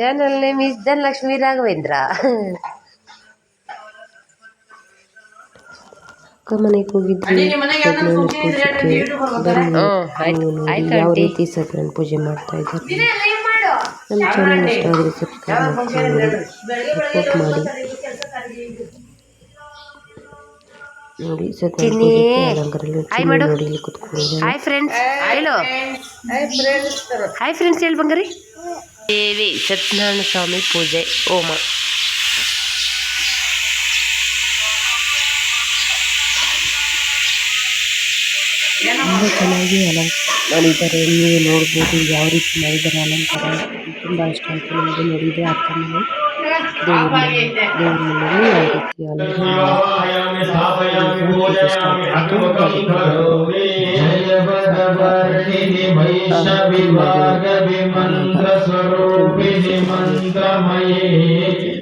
Channel name is Dhanalakshmi Raghavendra ಅಕ್ಕ ಮನೆಗೆ ಹೋಗಿದ್ವಿ ಸತ್ಯನಾರಾಯಣ ಪೂಜೆಗೆ ಬನ್ನಿ ಯಾವ ರೀತಿ ಪೂಜೆ ಮಾಡ್ತಾ ಇದ್ದಾರೆ? ನಮ್ಮ ಚಾನಲ್ ಇಷ್ಟ ಆದರೆ ಸಬ್ಸ್ಕ್ರೈಬ್ ಸಪೋರ್ಟ್ ಮಾಡಿ. ನೋಡಿ ಸತ್ಯನಾರಾಯಣ. ನೋಡಿ ಇಲ್ಲಿ ಕುತ್ಕೊಂಡಿದ್ದಾರೆ. ಹಾಯ್ ಫ್ರೆಂಡ್ಸ್ ಹೇಳು ಹಾಯ್ ಫ್ರೆಂಡ್ಸ್ ಹೇಳಿ ಬಂಗಾರಿ. ದೇವಿ ಸತ್ಯನಾರಾಯಣ ಸ್ವಾಮಿ ಪೂಜೆ. ಹೋಮ ತುಂಬ ಚೆನ್ನಾಗಿ ಅಲಂಕಾರ ಮಾಡಿದ್ದಾರೆ ನೀವು ನೋಡ್ಬೋದು ಯಾವ ರೀತಿ ಮಾಡಿದ್ದಾರೆ ಅಲಂಕಾರ. ತುಂಬ ಇಷ್ಟ ಆಯಿತು ನಮಗೆ ನೋಡಿದೆ ಅಕ್ಕ ಯಾವ ರೀತಿ ಅಲಂಕಾರ स्वरूपिणि मन्त्रमयी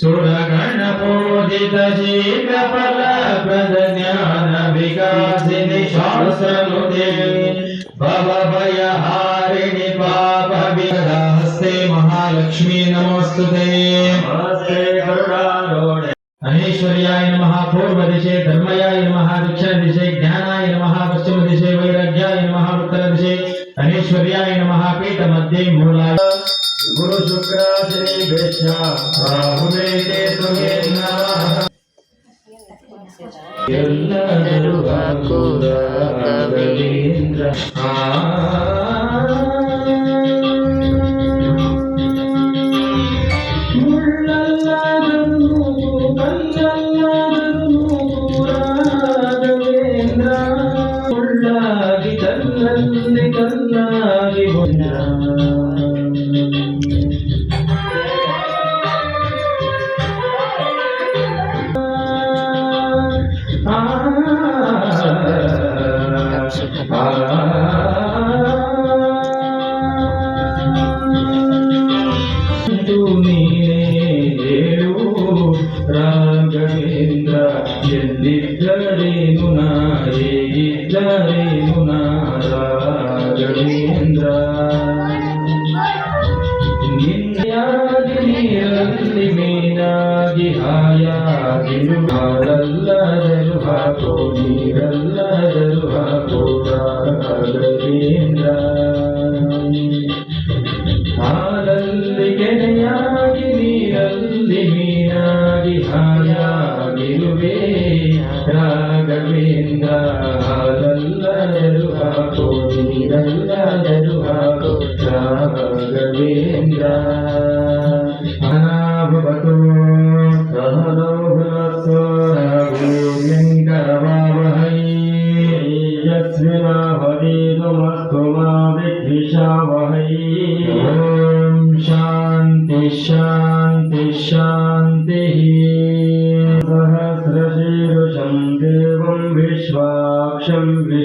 सुरगणपूजित शीघ्रफलप्रद ज्ञान विकासिनि शासनुते भवभयहारिणि पापविहस्ते महालक्ष्मी नमोऽस्तुते नमस्ते गरुडारूढे अनेश्वर्याय नमः पूर्वदिशे धर्मयाय नमः दक्षिणदिशे अनेश्वर्याय नमः पीठमध्ये मूलाय गुरुशुक्राशनिभ्यश्च राहुवे केतुवे नमः ಎಲ್ಲರೂ ಹಾಕು ರಾಘವೇಂದ್ರ ಮುಳ್ಳಲ್ಲಾದರೂ ರಾಘವೇಂದ್ರ ಎಲ್ಲಿದ್ದರೇನು ನಾ ಹೇಗಿದ್ದರೇನು ನಾ ರಾಘವೇಂದ್ರ ನಿನ್ಯಾಗಿ ನೀರಲ್ಲಿ ಮೀನಾಗಿ ಹಾಯಾಗಿ ಹಾಲಲ್ಲದರು ಹಾಕೋ ನೀರಲ್ಲದರು ರಾಘವೇಂದ್ರ ಹಾಲಲ್ಲದರು ಹಾಕೋ ನೀರಲ್ಲದರು ಹಾಕೋ ರಾಘವೇಂದ್ರ ಅನಾಭವತು ಸಹನೋ ಭುನಸ್ಸು ರಾಘವೇಂಕರವಾವಹೈ ಯಸ್ಮಿನಾವಧೀತಮಸ್ತು ಮಾ ವಿದ್ವಿಷಾವಹೈ ಓಂ ಶಾಂತಿ ಶಾಂತಿ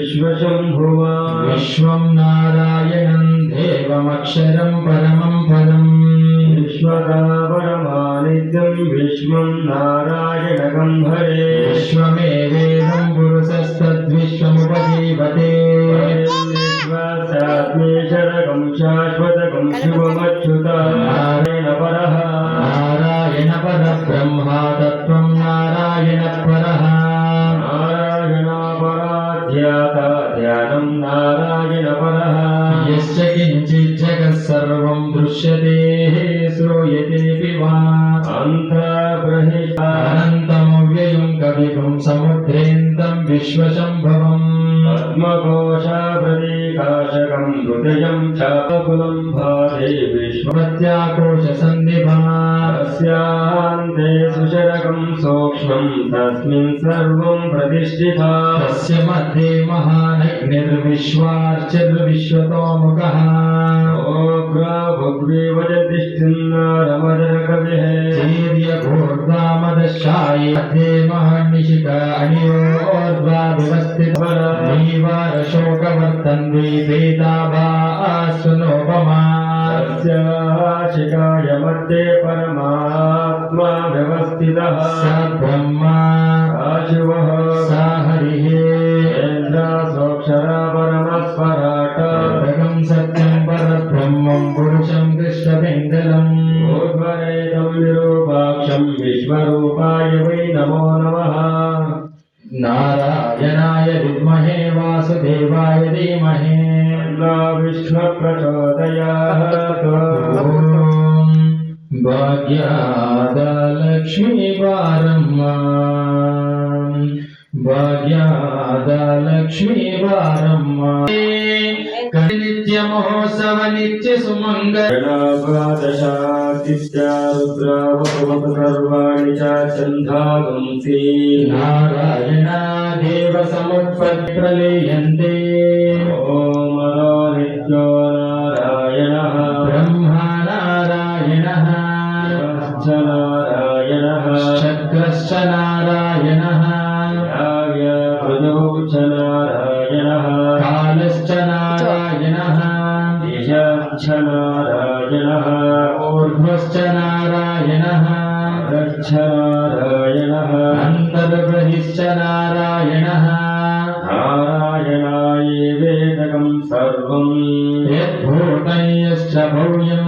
विश्वशम्भुवा विश्वं नारायणं देवमक्षरं परमं पदम् विश्वदापरमानित्यं विश्वं नारायणकं हरे विश्वमेवेदं पुरुषस्तद्विश्वमुपजीवते विश्वासात्मेशरकं शाश्वतकं शिवमच्युता दृश्यते श्रूयतेऽपि वा अन्तर्बहिष्टानन्तमव्ययं कविगुं समुद्रेन्दं विश्वशम्भवम् पद्मकोशाप्रतीकाशकं हृदयं चापकुलं भारे विश्वत्याकोशसन्निभा तस्यान्ते सुशरकं सूक्ष्मं तस्मिन् सर्वं प्रतिष्ठिता तस्य मध्ये महानग्निर्विश्वार्चिर्विश्वतोमुखः ओग्रभुग्रीवजतिष्ठिन्नारमजकविः वीर्यघोर्धामदशायि मध्ये महर्निशिख अनियोर्ध्वा व्यवस्थितनीवारशोकवर्तन्वी वेदाभासुनोपमा शिखाय मध्ये परमात्मा व्यवस्थितः स ब्रह्मा शिवः स हरिः। सोऽक्षरा परमस्वराट सत्यं परब्रह्मं पुरुषं कृष्णपिङ्गलम् वरेदं विरूपाक्षं विश्वरूपाय वै नमो नमः। नारायणाय विद्महे वासुदेवाय धीमहि। तन्नो विष्णुप्रचोदयात्। భాగ్యాదలక్ష్మీ వారమ్మ భాగ్యాదలక్ష్మీ వారమ్మ నిత్య మహోత్సవ నిత్య సుమంగళాదశాదిత్యారుద్రావతుమతర్వాణి చందాగంసి నారాయణ దేవ సముత్పత్తి ప్రలీయంతే ఓం మనో నిత్యో నారాయణ బ్రహ్మ నారాయణ నారాయణ व्याघ्रश्च नारायणः च नारायणः कालश्च नारायणः देशश्च नारायणः ऊर्ध्वश्च नारायणः रक्ष नारायणः अन्तर्बहिश्च नारायणः सर्वम्। यद्भूतयश्च भव्यम्।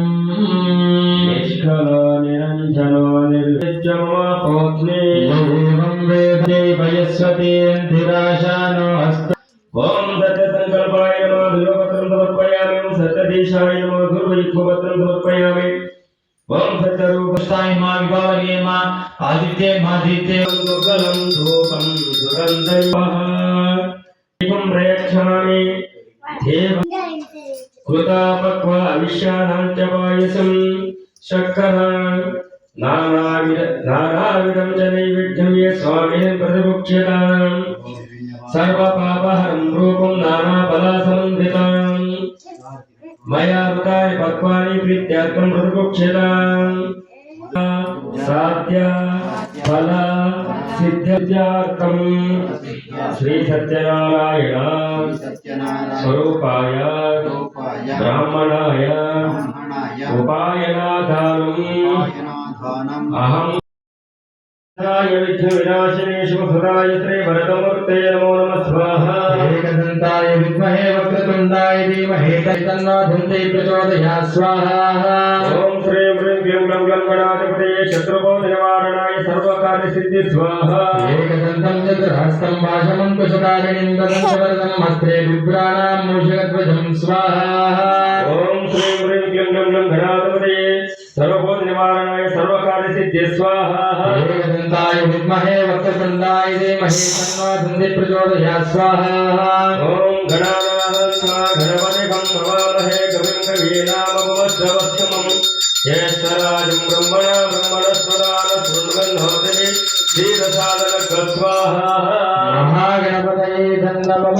వయస్వతేందిరాశానో హస్త ఓం సత్యసంకల్పాయ నమో ధ్రువపత్రం సమర్పయామి. ఓం సత్యదేశాయ నమో ధ్రువయుగ్మపత్రం సమర్పయామి. ఓం సత్యరూపస్థాయ మా విభావనే మా ఆదిత్యే మాదిత్యే దుర్గలం ధూపం సుగంధైవః దీపం ప్రయచ్ఛామి. దేవ కృతాపక్వ అవిశ్యానాం చ పాయసం. नानाविध नानाविधं च नैवेद्यं ये स्वामिनं प्रतिमुख्यतां सर्वपापहरं रूपं नानाबलासमन्वितां मया ऋतानि पक्वानि प्रीत्यार्थं प्रतिमुख्यतां साध्या श्रीसत्यनारायण स्वरूपाय ब्राह्मणाय उपायनाधारम् బ్రాహ్మణాయ ఉపాయనాధానం అహం రాయ విఘ్న వినాశనే శుభదాయ శ్రీ భరతమూర్తే నమో నమ స్వాహ ఏకదంతాయ విద్మహే వక్రతుండాయ ధీమహి తన్నో ధుంతే ప్రచోదయాత్ స్వాహా ఓం శ్రీ హ్రీం క్లీం గ్లం గ్లం గణాధిపతే శత్రుబోధ నివారణాయ సర్వకార్య సిద్ధి స్వాహ ఏకదంతం చతుర్హస్తం భాషమంకుశకారిణిం వరదం హస్త్రే విభ్రాణాం మూషికధ్వజం స్వాహా సర్వభూత నివారణాయ సర్వకార్య సిద్ధి స్వాహాయ విద్మహే వక్రతుండాయ ధీమహి తన్వా ధుంది ప్రచోదయా స్వాహా ఓం గణానాహ గణపతిగం భవామహే కవిం కవీనామవజ్రవత్తమం జ్యేష్ఠరాజం బ్రహ్మణ బ్రహ్మణస్వరాన శృణ్వన్హోదని శ్రీరసాదన స్వాహా మహాగణపతయే ధన్యవాదం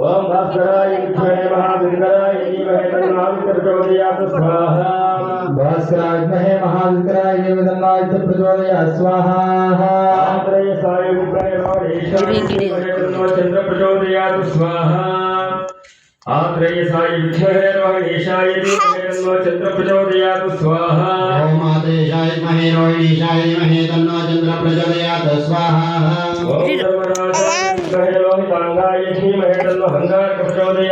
ओम भास्कराय विद्महे महाविद्राय धीमहि तन्नावित प्रचोदयात् स्वाहा। भास्कराय विद्महे महाविद्राय धीमहि तन्नावित प्रचोदयात् स्वाहा। आत्रेय साय विद्महे नमः ईश्वरे चंद्र प्रचोदयात् स्वाहा। आग्रेयसाय विघ्नहेरोहिणीशाय धीमहेन्नो चन्द्र प्रचोदयात् स्वाहा। ॐ आदेशाय महेरोहिणीशाय महे तन्नो चन्द्र प्रचोदयात् स्वाहा। ॐ धर्मराजाय विघ्नहेरोहिताङ्गाय धीमहे तन्नो हङ्गार प्रचोदयात्।